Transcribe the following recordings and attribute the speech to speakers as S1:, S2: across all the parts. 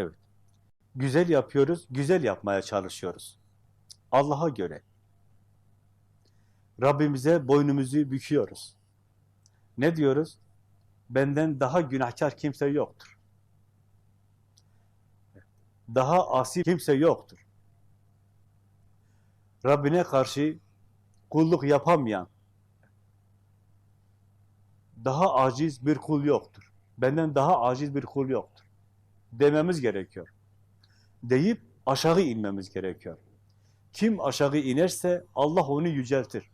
S1: Evet. Güzel yapıyoruz, güzel yapmaya çalışıyoruz. Allah'a göre. Rabbimize boynumuzu büküyoruz. Ne diyoruz? Benden daha günahkar kimse yoktur. Daha asi kimse yoktur. Rabbine karşı kulluk yapamayan, daha aciz bir kul yoktur. Benden daha aciz bir kul yoktur. Dememiz gerekiyor. Deyip aşağı inmemiz gerekiyor. Kim aşağı inerse Allah onu yüceltir.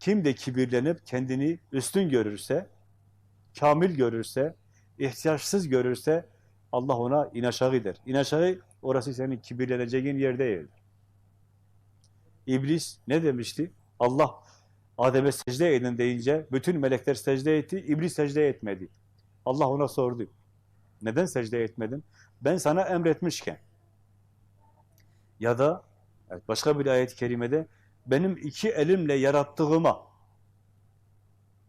S1: Kim de kibirlenip kendini üstün görürse, kamil görürse, ihtiyaçsız görürse Allah ona in aşağı der. İn aşağı orası senin kibirleneceğin yer değildir. İblis ne demişti? Allah Adem'e secde edin deyince bütün melekler secde etti, iblis secde etmedi. Allah ona sordu. Neden secde etmedin? Ben sana emretmişken. Ya da evet, başka bir ayet-i kerimede benim iki elimle yarattığıma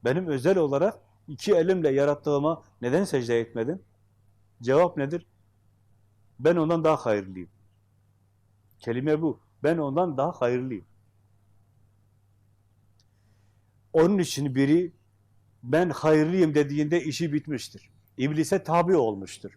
S1: benim özel olarak iki elimle yarattığıma neden secde etmedin? Cevap nedir? Ben ondan daha hayırlıyım. Kelime bu. Ben ondan daha hayırlıyım. Onun için biri ben hayırlıyım dediğinde işi bitmiştir. İblise tabi olmuştur.